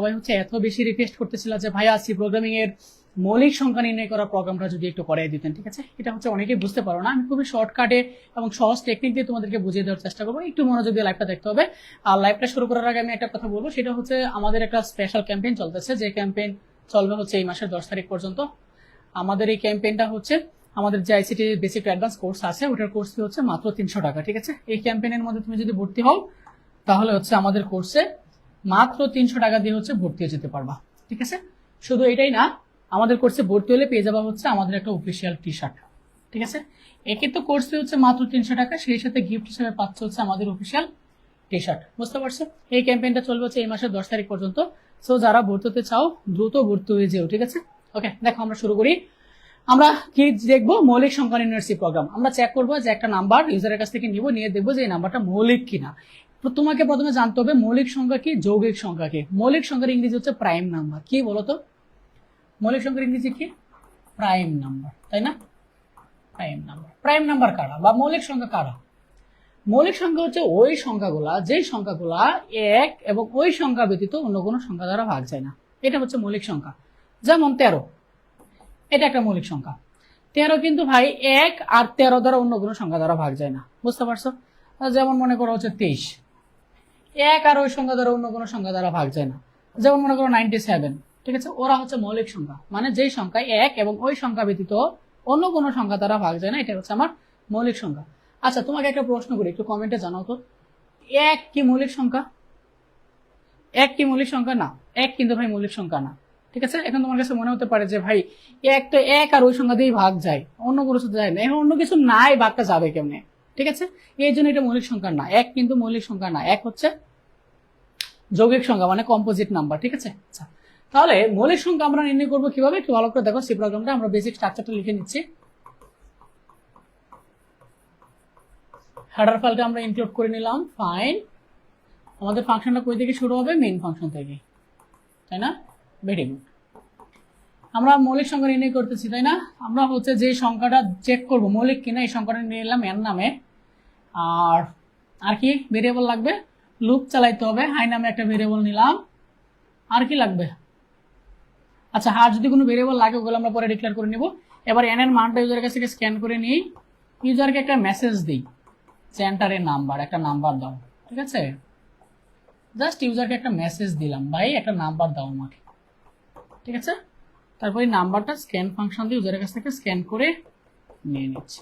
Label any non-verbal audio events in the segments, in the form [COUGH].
সবাই হচ্ছে এত বেশি রিকোয়েস্ট করতেছিল যে, ভাইয়া সি প্রোগ্রামিং এর মৌলিক সংখ্যা নির্ণয় করা প্রোগ্রামটা যদি একটু করাই দিতেন, ঠিক আছে? এটা হচ্ছে অনেকেই বুঝতে পারো না। আমি খুবই শর্টকাটে এবং সহজ টেকনিক দিয়ে তোমাদেরকে বুঝিয়ে দেওয়ার চেষ্টা করব। একটু মনোযোগ দিয়ে লাইভটা দেখতে হবে। আর লাইভটা শুরু করার আগে আমি একটা কথা বলব। সেটা হচ্ছে আমাদের একটা স্পেশাল ক্যাম্পেইন চলতেছে। যে ক্যাম্পেইন চলবে হচ্ছে এই মাসের দশ তারিখ পর্যন্ত। আমাদের এই ক্যাম্পেইনটা হচ্ছে আমাদের যে আইসিটি বেসিক অ্যাডভান্স কোর্স আছে, ওটার কোর্স হচ্ছে মাত্র তিনশো টাকা, ঠিক আছে? এই ক্যাম্পেইনের মধ্যে তুমি যদি ভর্তি হও, তাহলে হচ্ছে আমাদের কোর্সে মাত্র তিনশো টাকা দিয়ে হচ্ছে ভর্তি হয়ে যেতে পারবা, ঠিক আছে? শুধু এটাই না, আমাদের কোর্সে ভর্তি হলে পেয়ে যাবা হচ্ছে আমাদের একটা অফিসিয়াল টি শার্ট ঠিক আছে? একে তো কোর্স হচ্ছে মাত্র তিনশো টাকা, সেই সাথে গিফট হিসেবে পাচ্ছে হচ্ছে আমাদের অফিসিয়াল টি শার্ট বুঝতে পারছ এই ক্যাম্পেইনটা চলবে হচ্ছে এই মাসের দশ তারিখ পর্যন্ত সো যারা ভর্তি হতে চাও, দ্রুত ভর্তি হয়ে যেও, ঠিক আছে? ওকে দেখো আমরা শুরু করি। আমরা কি দেখব? মৌলিক সংখ্যা ইউনিভার্সিটি প্রোগ্রাম আমরা চেক করব যে একটা নাম্বার ইউজারের কাছ থেকে নিব, নিয়ে দেখব যে এই নাম্বারটা মৌলিক কিনা। তোমাকে প্রথমে জানতে হবে মৌলিক সংখ্যা কি, যৌগিক সংখ্যা কি? মৌলিক সংখ্যার ইংরেজি হচ্ছে প্রাইম নাম্বার কি বলতো? মৌলিক সংখ্যার ইংরেজি কি? প্রাইম নাম্বার তাই না? প্রাইম নাম্বার প্রাইম নাম্বার কারা বা মৌলিক সংখ্যা কারা? মৌলিক সংখ্যা হচ্ছে ওই সংখ্যাগুলা, যেই সংখ্যাগুলা এক এবং ওই সংখ্যা ব্যতীত অন্য কোনো সংখ্যা দ্বারা ভাগ যায় না। এটা হচ্ছে মৌলিক সংখ্যা। যেমন তেরো, এটা একটা মৌলিক সংখ্যা। তেরো কিন্তু ভাই এক আর তেরো দ্বারা অন্য কোনো সংখ্যা দ্বারা ভাগ যায় না। বুঝতে পারছ? যেমন মনে করো হচ্ছে তেইশ। এক আর ওই সংখ্যা দ্বারা অন্য কোনো সংখ্যা দ্বারা ভাগ যায় না। যেমন মনে করো নাইনটি সেভেন ঠিক আছে? ওরা হচ্ছে মৌলিক সংখ্যা। মানে যেই সংখ্যা এক এবং ওই সংখ্যা ব্যতীত অন্য কোনো সংখ্যা দ্বারা ভাগ যায় না এটা হচ্ছে আমার মৌলিক সংখ্যা। আচ্ছা তোমাকে একটা প্রশ্ন করি, একটু কমেন্টে জানাও তো। এক কি মৌলিক সংখ্যা? এক কি মৌলিক সংখ্যা? না, এক কিন্তু ভাই মৌলিক সংখ্যা না, ঠিক আছে? এখন তোমার কাছে মনে হতে পারে যে ভাই, এক তো এক আর ওই সংখ্যা দিয়েই ভাগ যায়, অন্য কোনো সাথে যায় না। এখন অন্য কিছু নাই, ভাগটা যাবে কেমনে? ঠিক আছে? এই জন্য এটা মৌলিক সংখ্যা না। এক কিন্তু মৌলিক সংখ্যা না। এক হচ্ছে যৌগিক সংখ্যা মানে কম্পোজিট নাম্বার ঠিক আছে? আচ্ছা তাহলে মৌলিক সংখ্যা আমরা নির্ণয় করব কীভাবে? একটু ভালো করে দেখো সি প্রোগ্রামটা আমরা বেসিক স্ট্রাকচারটা লিখে নিচ্ছি। হেডার ফাইলটা আমরা ইনক্লুড করে নিলাম। ফাইন আমাদের ফাংশনটা কই থেকে শুরু হবে? মেইন ফাংশন থেকে। তাই না? ভেরি গুড আমরা মৌলিক সংখ্যা নির্ণয় করতেছি, তাই না? আমরা হচ্ছে যে সংখ্যাটা চেক করব, মৌলিক কিনা, এই সংখ্যাটা নিয়ে নিলাম এর নামে। আর আর কি ভেরিয়েবল লাগবে? লুপ চালাইতে হবে। হাই নামে একটা ভেরিয়েবল নিলাম। আর কি লাগবে? আচ্ছা আর যদি কোনো ভেরিয়েবল লাগে, ওগুলো আমরা পরে ডিক্লেয়ার করে নিব। এবার এন এর মানটা ইউজারের কাছ থেকে স্ক্যান করে নিই। ইউজারকে একটা মেসেজ দিই। সেন্টারের নাম্বার একটা নাম্বার দাও। ঠিক আছে? জাস্ট ইউজারকে একটা মেসেজ দিলাম। ভাই, একটা নাম্বার দাও আমাকে। ঠিক আছে? তারপর নাম্বারটা স্ক্যান ফাংশন দিয়ে ইউজারের কাছ থেকে স্ক্যান করে নিয়ে নিচ্ছি।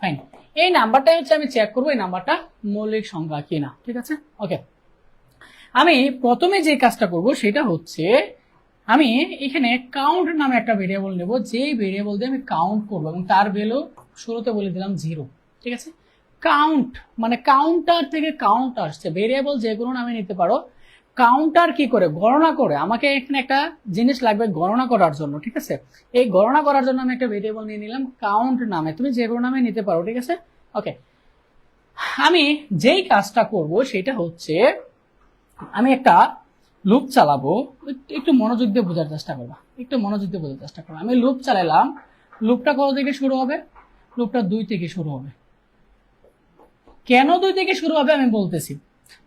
ফাইন এই নাম্বারটাই হচ্ছে আমি চেক করব, এই নাম্বারটা মৌলিক সংখ্যা কিনা, ঠিক আছে? ওকে আমি প্রথমে যে কাজটা করব সেটা হচ্ছে, আমি এখানে কাউন্ট নামে একটা ভেরিয়েবল নেব, যেই ভেরিয়েবল দিয়ে আমি কাউন্ট করব, এবং তার ভ্যালু শুরুতে বলে দিলাম জিরো ঠিক আছে? কাউন্ট মানে কাউন্টার থেকে কাউন্ট আসছে ভেরিয়েবল যে কোনো নামে নিতে পারো কাউন্টার কি করে? গণনা করে। আমাকে এখানে একটা জিনিস লাগবে গণনা করার জন্য, ঠিক আছে? এই গণনা করার জন্য আমি একটা ভেরিয়েবল নিয়ে নিলাম কাউন্ট নামে। তুমি যে কোনো নামে নিতে পারো, ঠিক আছে? ওকে আমি যেই কাজটা করব সেটা হচ্ছে, আমি একটা লুপ চালাবো। একটু- মনোযোগ দিয়ে বোঝার চেষ্টা করবা। একটু মনোযোগ দিয়ে বোঝার চেষ্টা করব। আমি লুপ চালালাম। লুপটা কত থেকে শুরু হবে? লুপটা দুই থেকে শুরু হবে। কেন দুই থেকে শুরু হবে আমি বলতেছি।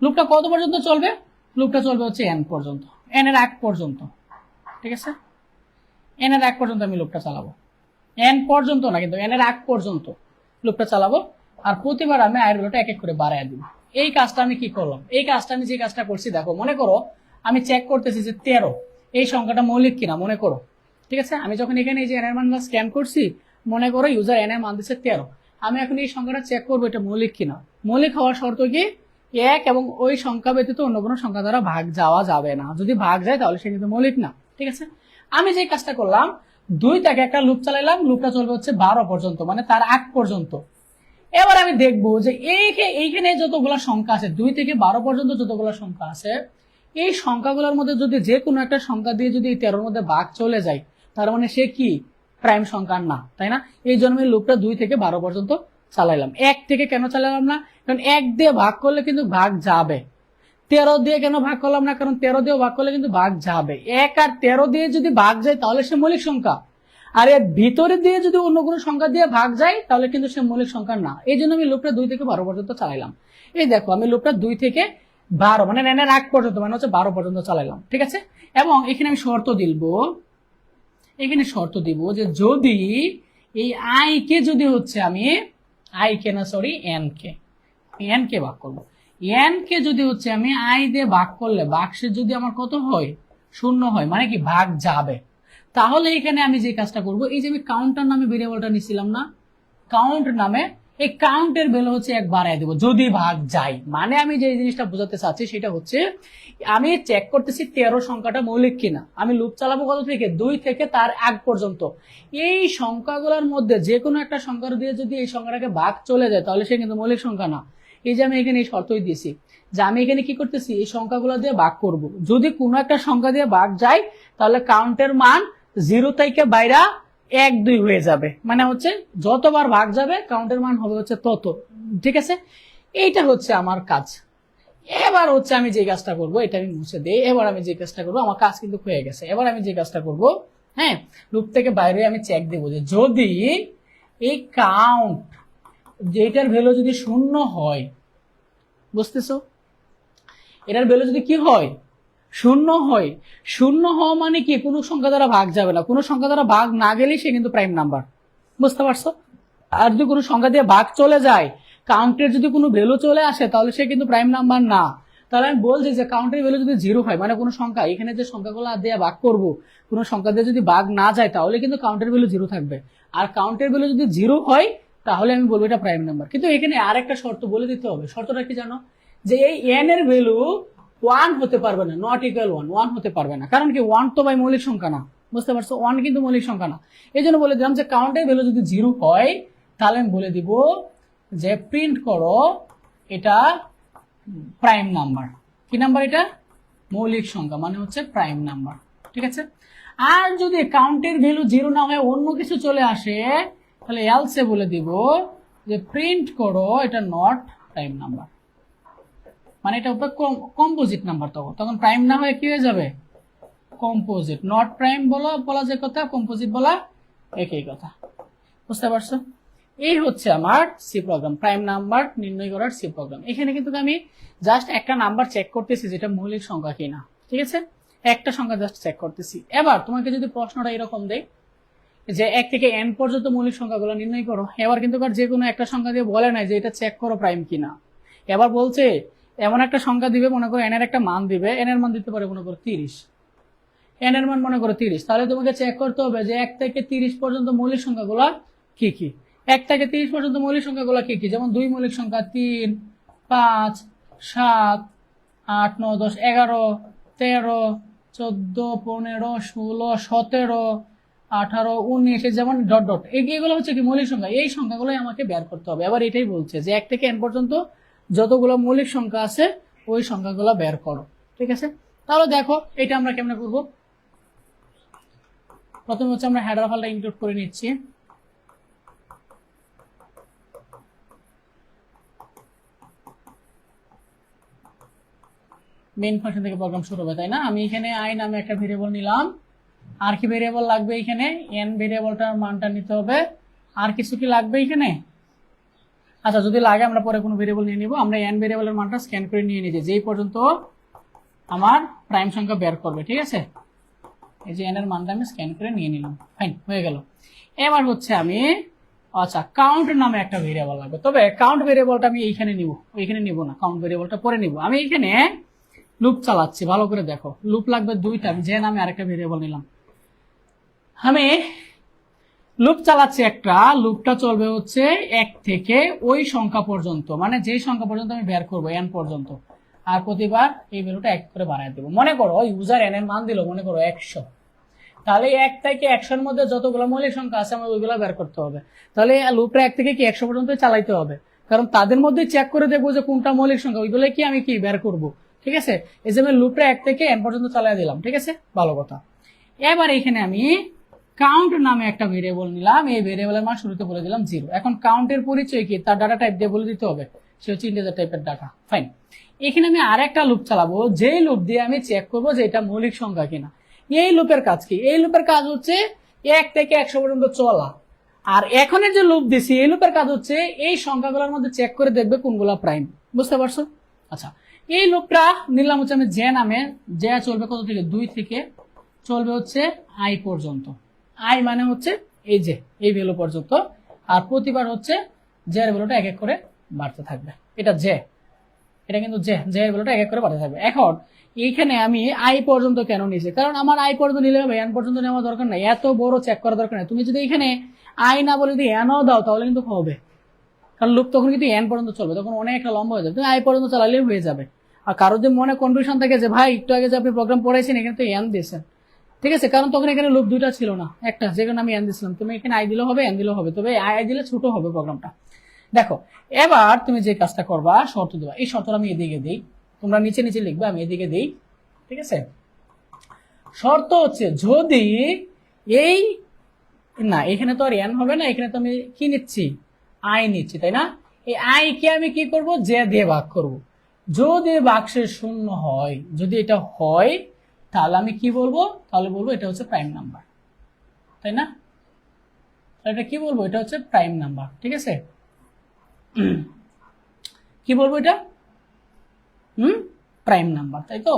লুপটা কত পর্যন্ত চলবে? লুপটা চলবে হচ্ছে এন পর্যন্ত। এন এর এক পর্যন্ত। ঠিক আছে? এন এর এক পর্যন্ত আমি লুপটা চালাবো। এন পর্যন্ত না, কিন্তু এন এর এক পর্যন্ত লুপটা চালাবো। আর প্রতিবার আমি আয়ের ভ্যালুটা এক এক করে বাড়ায় দিব। এই কাজটা আমি কি করলাম? এই কাজটা আমি যে কাজটা করছি, দেখো, মনে করো, আমি চেক করতেছি যে তেরো। এই সংখ্যাটা মৌলিক কিনা, মনে করো। ঠিক আছে? আমি যখন এখানে এই যে এন এর মানটা স্ক্যান করছি, মনে করো ইউজার এন এর মান দিচ্ছে তেরো। আমি এখন এই সংখ্যাটা চেক করব এটা মৌলিক কিনা। মৌলিক হওয়ার শর্ত কি? এক এবং ওই সংখ্যা ব্যতীত অন্য কোনো সংখ্যা দ্বারা ভাগ যাওয়া যাবে না। যদি ভাগ যায় তাহলে সে কিন্তু মৌলিক না, ঠিক আছে? আমি যে কাজটা করলাম, দুই থেকে একটা লুপ চালাইলাম, লুপটা চলবে হচ্ছে বারো পর্যন্ত মানে তার আগ পর্যন্ত। এবার আমি দেখব যে এইখে- এইখানে যতগুলো সংখ্যা আছে, দুই থেকে বারো পর্যন্ত যতগুলো সংখ্যা আছে, এই সংখ্যাগুলোর মধ্যে যদি যে কোনো একটা সংখ্যা দিয়ে যদি তেরোর মধ্যে ভাগ চলে যায়, তার মানে সে কি? প্রাইম সংখ্যা না, তাই না? এই জন্য লুপটা দুই থেকে বারো পর্যন্ত চালাইলাম। এক থেকে কেন চালাইলাম না? কারণ এক দিয়ে ভাগ করলে কিন্তু ভাগ যাবে। তেরো দিয়ে কেন ভাগ করলাম না? কারণ তেরো দিয়ে ভাগ করলে কিন্তু ভাগ যাবে। এক আর তেরো দিয়ে যদি ভাগ যায়, তাহলে সে মৌলিক সংখ্যা। আর এর ভিতরে দিয়ে যদি অন্য কোনো সংখ্যা দিয়ে ভাগ যায়, তাহলে কিন্তু সে মৌলিক সংখ্যা না। এই জন্য আমি লুপটা দুই থেকে বারো পর্যন্ত চালাইলাম। এই দেখো, আমি লুপটা দুই থেকে বারো মানে এনের আগ পর্যন্ত মানে হচ্ছে বারো পর্যন্ত চালাইলাম, ঠিক আছে? এবং এখানে আমি শর্ত দিব এখানে শর্ত দিব যে যদি এই আই কে যদি হচ্ছে আমি আই কে না sorry N K N K ভাগ করব। এন কে যদি হচ্ছে আমি আই দিয়ে ভাগ করলে বাক্সের যদি আমার কত হয়? শূন্য হয় মানে কি ভাগ যাবে। তাহলে এখানে আমি যে কাজটা করব, এই যে আমি কাউন্টার নামে ভেরিয়েবলটা নিছিলাম না কাউন্ট নামে এই কাউন্টের ভ্যালু হচ্ছে এক বাড়াই দেবো, যদি ভাগ যায়। মানে আমি যে জিনিসটা বোঝাতে চাচ্ছি সেটা হচ্ছে, আমি চেক করতেছি তেরো সংখ্যাটা মৌলিক কিনা। আমি লুপ চালাবো কত থেকে? দুই থেকে তার আগ পর্যন্ত। এই সংখ্যাগুলোর মধ্যে যে কোনো একটা সংখ্যা দিয়ে যদি এই সংখ্যাটাকে ভাগ চলে যায়, তাহলে সে কিন্তু মৌলিক সংখ্যা না। এই যে আমি এখানে এই শর্তই দিয়েছি যে আমি এখানে কি করতেছি? এই সংখ্যাগুলো দিয়ে ভাগ করব। যদি কোনো একটা সংখ্যা দিয়ে ভাগ যায়, তাহলে কাউন্টের মান জিরো থেকে বাইরা এক দুই হয়ে যাবে। মানে হচ্ছে যতবার ভাগ যাবে কাউন্টের মান হবে হচ্ছে তত। ঠিক আছে? এইটা হচ্ছে আমার কাজ। এবার হচ্ছে আমি যে কাজটা করব, এটা আমি মুছে দিই। এবার আমি যে কাজটা করব, আমার কাজ কিন্তু হয়ে গেছে। এবার আমি যে কাজটা করব হ্যাঁ লুপ থেকে বাইরে আমি চেক দেবো যে যদি এই কাউন্ট যেটার ভ্যালু যদি শূন্য হয়, বুঝতেছো? এটার ভ্যালু যদি কি হয় শূন্য হয়। শূন্য হওয়া মানে কি? কোনো সংখ্যা দ্বারা ভাগ যাবে না। কোনো সংখ্যা দ্বারা ভাগ না গেলে সে কিন্তু প্রাইম নাম্বার বুঝতে পারছ? আর যদি কোনো সংখ্যা দিয়ে ভাগ চলে যায় কাউন্টের যদি কোনো ভ্যালু চলে আসে, তাহলে সে কিন্তু প্রাইম নাম্বার না। তাহলে আমি বলছি যে কাউন্টের ভ্যালু যদি জিরো হয় মানে কোনো সংখ্যা, এখানে যে সংখ্যাগুলো দিয়ে ভাগ করব, কোনো সংখ্যা দিয়ে যদি ভাগ না যায়, তাহলে কিন্তু কাউন্টের ভ্যালু জিরো থাকবে। আর কাউন্টের ভ্যালু যদি জিরো হয়, তাহলে আমি বলব এটা প্রাইম নাম্বার কিন্তু এখানে আর একটা শর্ত বলে দিতে হবে। শর্তটা কি জানো? যে এই এন এর ভ্যালু ওয়ান হতে পারবে না নট ইকুয়াল ওয়ান ওয়ান হতে পারবে না। কারণ কি ওয়ান তো ভাই মৌলিক সংখ্যা না। বুঝতে পারছ? ওয়ান কিন্তু মৌলিক সংখ্যা না। এই জন্য বলে দিলাম যে কাউন্টের ভ্যালু যদি জিরো হয়, তাহলে আমি বলে দিব যে প্রিন্ট করো, এটা প্রাইম নাম্বার কি নাম্বার এটা? মৌলিক সংখ্যা মানে হচ্ছে প্রাইম নাম্বার ঠিক আছে? আর যদি কাউন্টের ভ্যালু জিরো না হয়ে, অন্য কিছু চলে আসে, তাহলে এলসে বলে দিব যে প্রিন্ট করো, এটা নট প্রাইম নাম্বার মানে এটা উপরে কম্পোজিট নাম্বার তখন। তখন প্রাইম না হয়ে কি হয়ে যাবে? কম্পোজিট নট প্রাইম বলো, বলা যে কথা কম্পোজিট বলা একই কথা। বুঝতে পারছ? এই হচ্ছে আমার সি প্রোগ্রাম প্রাইম নাম্বার নির্ণয় করার সি প্রোগ্রাম এখানে কিন্তু আমি জাস্ট একটা নাম্বার চেক করতেছি যেটা মৌলিক সংখ্যা কিনা। ঠিক আছে? একটা সংখ্যা জাস্ট চেক করতেছি। এবার তোমাকে যদি প্রশ্নটা এরকম দেয় যে এক থেকে এন পর্যন্ত মৌলিক সংখ্যাগুলো নির্ণয় করো, এবার কিন্তু যে কোনো একটা সংখ্যা দিয়ে বলে নাই যে এটা চেক করো প্রাইম কিনা। এবার বলছে এমন একটা সংখ্যা দিবে, মনে করো এন এর একটা মান দিবে এন এর মান দিতে পারে মনে করো তিরিশ। এন এর মান মনে করো তিরিশ। তাহলে তোমাকে চেক করতে হবে যে এক থেকে তিরিশ পর্যন্ত মৌলিক সংখ্যাগুলো কি কি? এক থেকে তিরিশ পর্যন্ত মৌলিক সংখ্যাগুলো কি কি? যেমন দুই মৌলিক সংখ্যা তিন, পাঁচ, সাত, আট, নয়, দশ, এগারো, তেরো, চোদ্দ, পনেরো, ষোলো, সতেরো, আঠারো, উনিশ যেমন ডট ডট এগুলো হচ্ছে কি মৌলিক সংখ্যা? এই সংখ্যাগুলোই আমাকে বের করতে হবে। আবার এটাই বলছে যে এক থেকে এন পর্যন্ত যতগুলো মৌলিক সংখ্যা আছে, ওই সংখ্যাগুলো বের করো। ঠিক আছে? তাহলে দেখো এটা আমরা কেমনে করব? প্রথমে হচ্ছে আমরা হেডার ফাইলটা ইনক্লুড করে নিচ্ছি। মেইন ফাংশন থেকে প্রোগ্রাম শুরু হবে, তাই না? আমি এখানে আই নামে একটা ভেরিয়েবল নিলাম। আর কি ভেরিয়েবল লাগবে এখানে? এন ভেরিয়েবলটার মানটা নিতে হবে। আর কিছু কি লাগবে এখানে? আচ্ছা যদি লাগে, আমরা পরে কোনো ভেরিয়েবল নিয়ে নিব। আমরা এন ভেরিয়েবলের মানটা স্ক্যান করে নিয়ে নিয়েছি যেই পর্যন্ত আমার প্রাইম সংখ্যা বের করবে, ঠিক আছে? এই যে এন এর মানটা আমি স্ক্যান করে নিয়ে নিলাম। ফাইন হয়ে গেল। এবার হচ্ছে আমি আচ্ছা কাউন্ট নামে একটা ভেরিয়েবল লাগবে। তবে কাউন্ট ভেরিয়েবলটা আমি এইখানে নিব। ওইখানে নিব না। কাউন্ট ভেরিয়েবলটা পরে নিব। আমি এইখানে লুপ চালাচ্ছি। ভালো করে দেখো। লুপ লাগবে দুইটা। আমি যে নামে আরেকটা ভেরিয়েবল নিলাম। আমি লুপ চালাচ্ছি একটা, লুপটা চলবে হচ্ছে এক থেকে ওই সংখ্যা পর্যন্ত মানে যে সংখ্যা পর্যন্ত আমি বের করব এন পর্যন্ত। আর প্রতিবার এই ভ্যালুটা এক করে বাড়ায় দেবো। মনে করো ইউজার এন এর মান দিল, মনে করো একশো। তাহলে এক থেকে একশোর মধ্যে যতগুলো মৌলিক সংখ্যা আছে আমার ওইগুলো বের করতে হবে। তাহলে লুপটা এক থেকে কি একশো পর্যন্ত চালাইতে হবে? কারণ তাদের মধ্যে চেক করে দেখব যে কোনটা মৌলিক সংখ্যা, ওইগুলো কি আমি কি বের করব। ঠিক আছে? এই যে আমি লুপটা এক থেকে এন পর্যন্ত চালাই দিলাম, ঠিক আছে? ভালো কথা। এবার এখানে আমি কাউন্ট নামে একটা ভেরিয়েবল নিলাম, এই ভেরিয়েবলের মান শুরুতে বলে দিলাম জিরো এখন কাউন্টের পরিচয় কি? তার ডাটা টাইপ দিয়ে বলে দিতে হবে। সে হচ্ছে ইন্টিজার টাইপের ডাটা ফাইন এখানে আমি আর একটা লুপ চালাবো। যেই লুপ দিয়ে আমি চেক করব যে এটা মৌলিক সংখ্যা কিনা। এই লুপের কাজ কি? এই লুপের কাজ হচ্ছে এক থেকে একশো পর্যন্ত চলা। আর এখনের যে লুপ দিছি, এই লুপের কাজ হচ্ছে এই সংখ্যাগুলোর মধ্যে চেক করে দেখবে কোনগুলো প্রাইম বুঝতে পারছ? আচ্ছা। এই লুপটা নিলাম হচ্ছে আমি জে নামে। জে চলবে কত থেকে? দুই থেকে। চলবে হচ্ছে আই পর্যন্ত। আই মানে হচ্ছে এই যে, এই ভ্যালু পর্যন্ত। আর প্রতিবার হচ্ছে জে এর ভ্যালুটা এক এক করে বাড়তে থাকবে। এটা জে এটা কিন্তু জে জে এর ভ্যালুটা এক এক করে বাড়তে থাকবে। এখন, এইখানে আমি আই পর্যন্ত কেন নিয়েছি? কারণ আমার আই পর্যন্ত নিলে হবে এন পর্যন্ত নেওয়া দরকার নাই। এত বড় চেক করা দরকার নাই। তুমি যদি এখানে আই না বলে যদি এনও দাও, তাহলে কিন্তু হবে। কারণ লুপ তখন কিন্তু এন পর্যন্ত চলবে। তখন অনেকটা লম্বা হয়ে যাবে। তুমি আই পর্যন্ত চালালেই হয়ে যাবে। আর কারও যদি মনে কনফিউশন থাকে যে, ভাই, একটু আগে যে আপনি প্রোগ্রাম পড়াইছেন, এখানে তো এন দিয়েছেন। ঠিক আছে, কারণ তখন এখানে লুপ দুইটা ছিল না, একটা যেখানে আমি এন দিয়েছিলাম তুমি এখানে আই দিলে হবে এন দিলে হবে, তবে আই দিলে ছোট হবে প্রোগ্রামটা দেখো, এবার তুমি যে কাজটা করবা, শর্ত দেবা। এই শর্তটা আমি এদিকে দিই, তোমরা নিচে নিচে লিখবে, আমি এদিকে দিই, ঠিক আছে? শর্ত হচ্ছে, যদি এই, না, এখানে তো আর এন হবে না, এখানে তো আমি কি নিচ্ছি? আই নিচ্ছি, তাই না? এই আই কে আমি কি করব? যে দিয়ে ভাগ করব। যদি বাক্সের শূন্য হয়, যদি এটা হয় তাহলে আমি কি বলব? তাহলে বলব এটা হচ্ছে প্রাইম নাম্বার তাই না? এটা কি বলব? এটা হচ্ছে প্রাইম নাম্বার ঠিক আছে? [CLEARS THROAT] কি বলব এটা? হুম? প্রাইম নাম্বার তাই তো?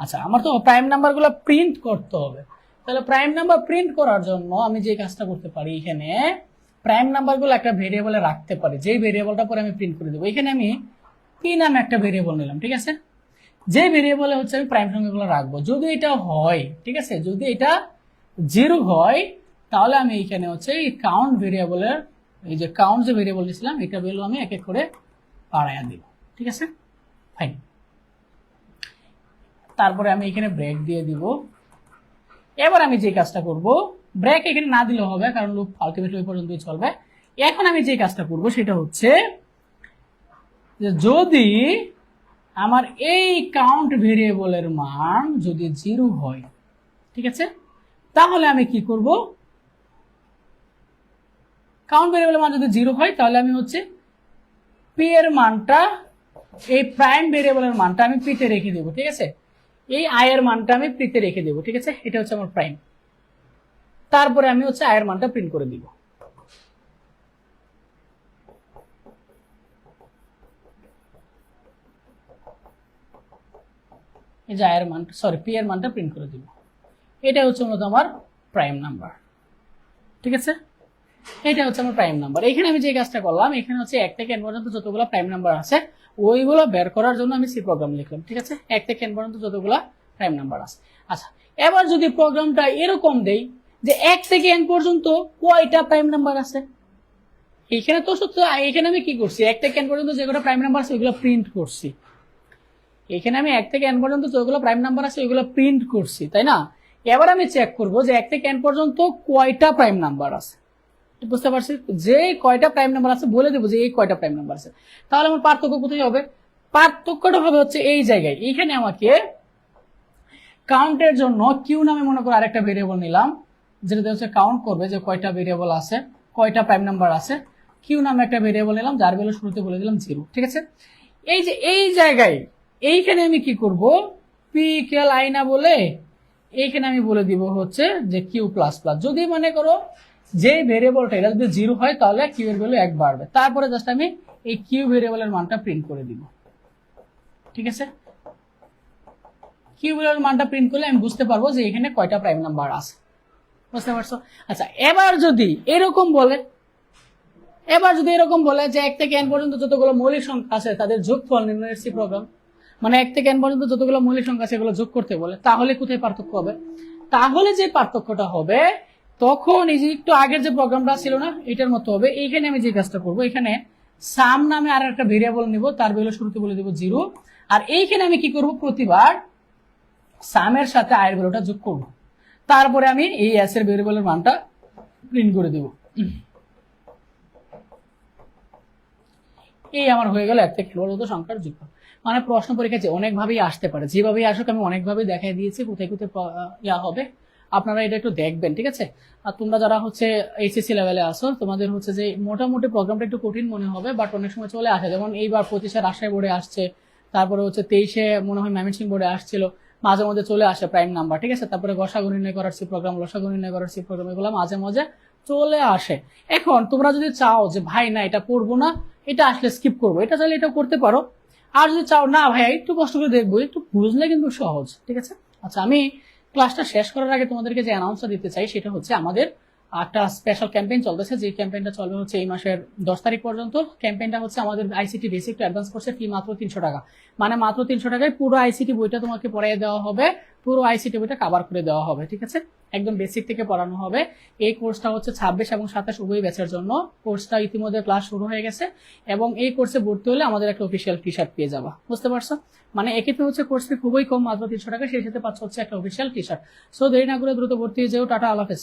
আচ্ছা আমার তো প্রাইম নাম্বারগুলো প্রিন্ট করতে হবে। তাহলে প্রাইম নাম্বার প্রিন্ট করার জন্য আমি যে কাজটা করতে পারি এখানে প্রাইম নাম্বারগুলো একটা ভেরিয়েবলে রাখতে পারি। যেই ভেরিয়েবলটা পরে আমি প্রিন্ট করে দেবো। এখানে আমি পি নামে একটা ভেরিয়েবল নিলাম, ঠিক আছে? যে ভেরিয়েবলে হচ্ছে আমি প্রাইম সংখ্যাগুলো রাখব। যদি এটা হয়, ঠিক আছে? যদি এটা জিরো হয়, তাহলে আমি এখানে হচ্ছে এই কাউন্ট ভেরিয়েবলের এই যে কাউন্ট যে ভেরিয়েবল দিয়েছিলাম এটা ভ্যালু আমি এক এক করে বাড়াইয়া দিব, ঠিক আছে? ফাইন তারপরে আমি এখানে ব্রেক দিয়ে দিব। এবার আমি যে কাজটা করব ব্রেক এখানে না দিলে হবে, কারণ লুপ আলটিমেটলি পর্যন্তই চলবে। এখন আমি যে কাজটা করব, সেটা হচ্ছে যে যদি আমার এই কাউন্ট ভেরিয়েবলের মান যদি জিরো হয়, ঠিক আছে? তাহলে আমি কি করব? কাউন্ট ভেরিয়েবলের মান যদি জিরো হয়, তাহলে আমি হচ্ছে পি এর মানটা, এই প্রাইম ভেরিয়েবলের মানটা আমি পিতে রেখে দেবো, ঠিক আছে? এই আয়ের মানটা আমি পিতে রেখে দেবো, ঠিক আছে? এটা হচ্ছে আমার প্রাইম তারপরে আমি হচ্ছে আয়ের মানটা প্রিন্ট করে দিব। এই যে আয়ের মানটা সরি পি এর মানটা প্রিন্ট করে দিব। এটা হচ্ছে মূলত আমার প্রাইম নাম্বার ঠিক আছে? এটা হচ্ছে আমার প্রাইম নাম্বার এখানে আমি যে কাজটা করলাম, এখানে হচ্ছে এক থেকে এন পর্যন্ত যতগুলো প্রাইম নাম্বার আছে, ওইগুলো বের করার জন্য আমি সি প্রোগ্রাম লিখলাম, ঠিক আছে? এক থেকে এন পর্যন্ত যতগুলো প্রাইম নাম্বার আছে। আচ্ছা এবার যদি প্রোগ্রামটা এরকম দেই যে এক থেকে এন পর্যন্ত কয়টা প্রাইম নাম্বার আছে? এখানে তো সত্য, এখানে আমি কি করছি? এক থেকে এন পর্যন্ত যেগুলো প্রাইম নাম্বার আছে, ওইগুলো প্রিন্ট করছি। এখানে আমি এক থেকে এন পর্যন্ত যতগুলো প্রাইম নাম্বার আছে ওইগুলো প্রিন্ট করছি, তাই না? এবার আমি চেক করব যে এক থেকে এন পর্যন্ত কয়টা প্রাইম নাম্বার আছে। বুঝতে পারছি? যে কয়টা প্রাইম নাম্বার আছে বলে দেবো যে এই কয়টা প্রাইম নাম্বার আছে। তাহলে আমার পার্থক্য কোথায় হবে? পার্থক্যটা হবে হচ্ছে এই জায়গায়। এখানে আমাকে কাউন্টের জন্য কিউ নামে মনে করো আরেকটা ভেরিয়েবল নিলাম, যেটাতে হচ্ছে কাউন্ট করবে যে কয়টা ভেরিয়েবল আছে, কয়টা প্রাইম নাম্বার আছে। কিউ নামে একটা ভেরিয়েবল নিলাম, যার ভ্যালু শুরুতে বলে দিলাম জিরো ঠিক আছে? এই যে, এই জায়গায় এইখানে আমি কি করব? পি কেল আই না বলে এইখানে আমি বলে দিব হচ্ছে যে কিউ প্লাস প্লাস যদি মনে করো যে ভেরিয়েবলটা এটা যদি জিরো হয় তাহলে কিউ এর ভ্যালু এক বাড়বে। তারপরে জাস্ট আমি এই কিউ ভেরিয়েবলের মানটা প্রিন্ট করে দিব। ঠিক আছে? কিউ ভ্যালুর মানটা প্রিন্ট করলে আমি বুঝতে পারব যে এখানে কয়টা প্রাইম নাম্বার আছে। বুঝতে পারছ? আচ্ছা এবার যদি এরকম বলে, এবার যদি এরকম বলে যে এক থেকে এন পর্যন্ত যতগুলো মৌলিক সংখ্যা আছে তাদের যোগফল নির্ণয়ের সি প্রোগ্রাম মানে এক থেকে এন পর্যন্ত যতগুলো মৌলিক সংখ্যা সেগুলো যোগ করতে বলে, তাহলে কোথায় পার্থক্য হবে? তাহলে যে পার্থক্যটা হবে, তখন এই যে একটু আগের যে প্রোগ্রামটা ছিল না, এটার মতো হবে। এইখানে আমি যে কাজটা করব, এখানে সাম নামে আর একটা ভেরিয়েবল নিব, তার ভ্যালু শুরুতে বলে দেবো জিরো আর এইখানে আমি কি করব? প্রতিবার সামের সাথে আয়ের ভ্যালুটা যোগ করব। তারপরে আমি এই এস এর ভেরিয়েবলের মানটা প্রিন্ট করে দেব। এই আমার হয়ে গেল এক থেকে সংখ্যার যোগ মানে প্রশ্ন পরীক্ষা যে অনেকভাবেই আসতে পারে। যেভাবেই আসুক, আমি অনেকভাবেই দেখাই দিয়েছি, কোথায় কোথায় ইয়া হবে। আপনারা এটা একটু দেখবেন, ঠিক আছে? আর তোমরা যারা হচ্ছে এইচএসসি লেভেলে আসো তোমাদের হচ্ছে যে মোটামুটি প্রোগ্রামটা একটু কঠিন মনে হবে বাট অনেক সময় চলে আসে। যেমন এইবার পঁচিশে রাজশাহী বোর্ডে আসছে, তারপরে হচ্ছে তেইশে মনে হয় ময়মনসিং বোর্ডে আসছিল, মাঝে মাঝে চলে আসে প্রাইম নাম্বার ঠিক আছে? তারপরে গসাগু নির্ণয় করার সি প্রোগ্রাম লসাগু নির্ণয় করার সি প্রোগ্রাম এগুলো মাঝে মাঝে চলে আসে। এখন তোমরা যদি চাও যে, ভাই, না, এটা পড়ব না, এটা আসলে স্কিপ করব। এটা চাইলে এটা করতে পারো। আর যদি চাও, না ভাই একটু কষ্ট করে দেখব, একটু বুঝলে কিন্তু সহজ, ঠিক আছে? আচ্ছা আমি ক্লাসটা শেষ করার আগে তোমাদেরকে যে অ্যানাউন্সটা দিতে চাই, সেটা হচ্ছে আমাদের একটা স্পেশাল ক্যাম্পেইন চলতেছে, যে ক্যাম্পেইনটা চলবে হচ্ছে এই মাসের দশ তারিখ পর্যন্ত। ক্যাম্পেইনটা হচ্ছে আমাদের আইসিটি বেসিক টু অ্যাডভান্স কোর্সের ফি মাত্র তিনশো টাকা। মানে মাত্র তিনশো টাকায় পুরো আইসিটি বইটা তোমাকে পড়াইয়ে দেওয়া হবে, পুরো আইসিটি বইটা কাভার করে দেওয়া হবে, ঠিক আছে? একদম বেসিক থেকে পড়ানো হবে। এই কোর্সটা হচ্ছে ছাব্বিশ এবং সাতাশ উভয় ব্যাচের জন্য। কোর্সটা ইতিমধ্যে ক্লাস শুরু হয়ে গেছে এবং এই কোর্সে ভর্তি হলে আমাদের একটা অফিসিয়াল টি শার্ট পেয়ে যাবা। বুঝতে পারছ? মানে এক্ষেত্রে হচ্ছে কোর্স ফি খুবই কম, মাত্র তিনশো টাকা, সেই সাথে পাচ্ছ হচ্ছে একটা অফিসিয়াল টি শার্ট সো দেরি না করে দ্রুত ভর্তি হয়ে যাও, টাটা আলাফেস